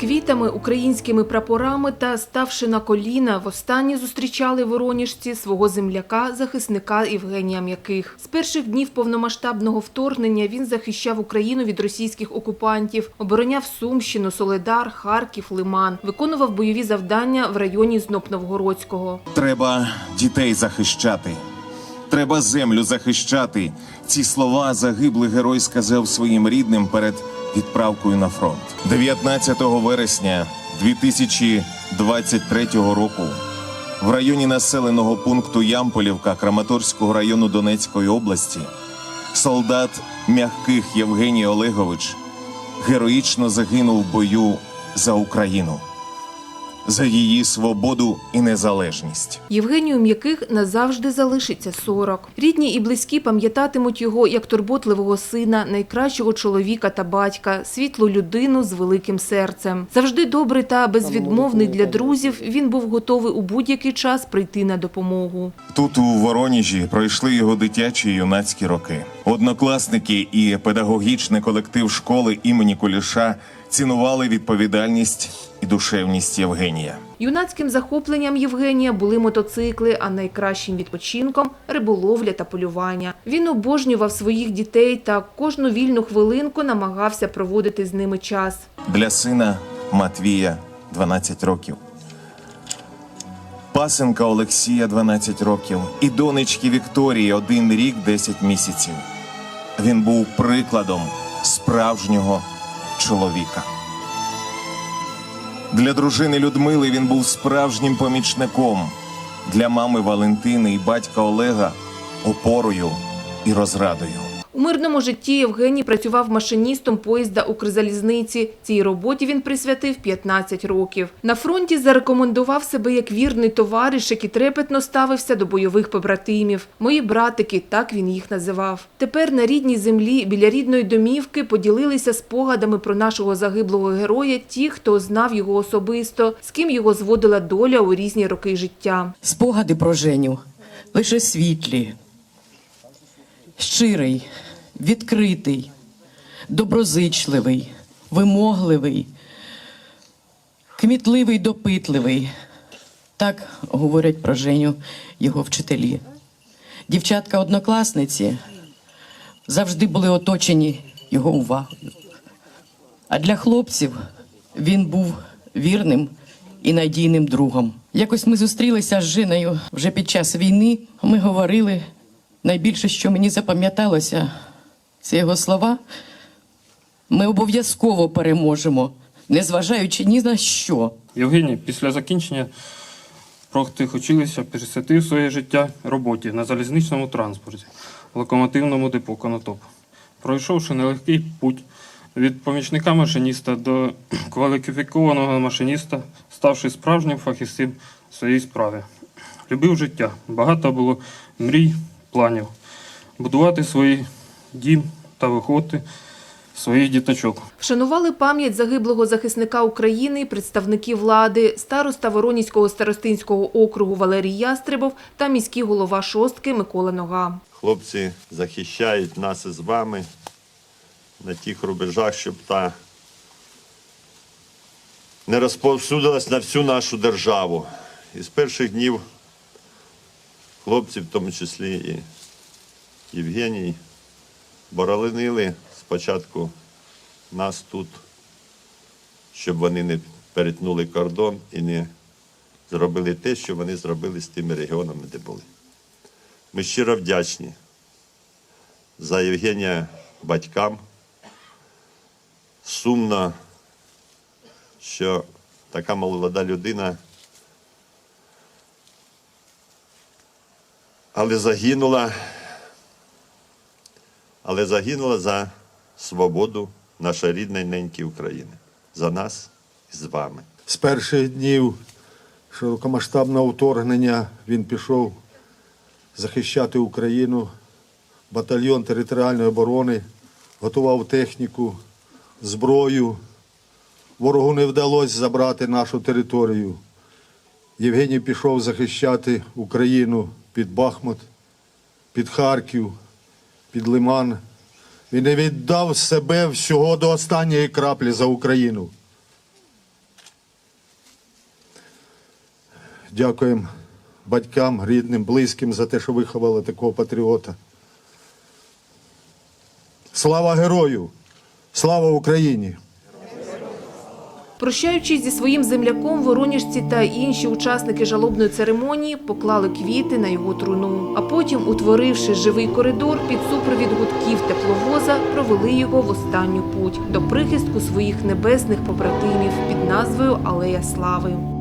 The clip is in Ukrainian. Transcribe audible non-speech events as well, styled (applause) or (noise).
квітами, українськими прапорами та ставши на коліна, востаннє зустрічали воронежці свого земляка, захисника Євгенія М'яких. З перших днів повномасштабного вторгнення він захищав Україну від російських окупантів, обороняв Сумщину, Соледар, Харків, Лиман, виконував бойові завдання в районі Знопновгородського. Треба дітей захищати. Треба землю захищати. Ці слова загиблий герой сказав своїм рідним перед відправкою на фронт. 19 вересня 2023 року в районі населеного пункту Ямполівка Краматорського району Донецької області солдат м'яких Євгеній Олегович героїчно загинув в бою за Україну, за її свободу і незалежність. Євгенію М'яких назавжди залишиться 40. Рідні і близькі пам'ятатимуть його як турботливого сина, найкращого чоловіка та батька, світлу людину з великим серцем. Завжди добрий та безвідмовний для друзів, він був готовий у будь-який час прийти на допомогу. Тут у Воронежі пройшли його дитячі і юнацькі роки. Однокласники і педагогічний колектив школи імені Куліша цінували відповідальність і душевність Євгенія. Юнацьким захопленням Євгенія були мотоцикли, а найкращим відпочинком риболовля та полювання. Він обожнював своїх дітей та кожну вільну хвилинку намагався проводити з ними час. Для сина Матвія 12 років. Пасенка Олексія 12 років і донечки Вікторії 1 рік 10 місяців. Він був прикладом справжнього чоловіка. Для дружини Людмили він був справжнім помічником. Для мами Валентини і батька Олега опорою і розрадою. У мирному житті Євгеній працював машиністом поїзда Укрзалізниці. Цій роботі він присвятив 15 років. На фронті зарекомендував себе як вірний товариш, який трепетно ставився до бойових побратимів. Мої братики, так він їх називав. Тепер на рідній землі біля рідної домівки поділилися спогадами про нашого загиблого героя ті, хто знав його особисто, з ким його зводила доля у різні роки життя. Спогади про Женю лише світлі, щирий, відкритий, доброзичливий, вимогливий, кмітливий, допитливий. Так говорять про Женю його вчителі. Дівчатка-однокласниці завжди були оточені його увагою. А для хлопців він був вірним і надійним другом. Якось ми зустрілися з Жіною вже під час війни. Ми говорили. Найбільше, що мені запам'яталося, це його слова. Ми обов'язково переможемо, незважаючи ні на що. Євгеній після закінчення профтехучилища присвятив своє життя роботі на залізничному транспорті, локомотивному депо Конотоп. Пройшовши нелегкий путь від помічника машиніста до (clears throat) кваліфікованого машиніста, ставши справжнім фахівцем в своїй справі. Любив життя, багато було мрій, планів, будувати свій дім та виходити своїх діточок. Вшанували пам'ять загиблого захисника України, представники влади, староста Воронізького старостинського округу Валерій Ястребов та міський голова шостки Микола Нога. Хлопці захищають нас із вами на тих рубежах, щоб та не розповсюдилась на всю нашу державу. І з перших днів хлопці, в тому числі і Євгеній, боронили спочатку нас тут, щоб вони не перетнули кордон і не зробили те, що вони зробили з тими регіонами, де були. Ми щиро вдячні за Євгенія батькам. Сумно, що така молода людина, але загинула, але загинула за свободу нашої рідної неньки України, за нас і з вами. з перших днів широкомасштабного вторгнення він пішов захищати Україну, батальйон територіальної оборони, готував техніку, зброю. Ворогу не вдалося забрати нашу територію. Євгеній пішов захищати Україну під Бахмут, під Харків, під Лиман. Він не віддав себе всього до останньої краплі за Україну. Дякуємо батькам, рідним, близьким за те, що виховали такого патріота. Слава герою! Слава Україні! Прощаючись зі своїм земляком, воронежці та інші учасники жалобної церемонії поклали квіти на його труну. А потім, утворивши живий коридор під супровід гудків тепловоза, провели його в останню путь до прихистку своїх небесних побратимів під назвою Алея Слави.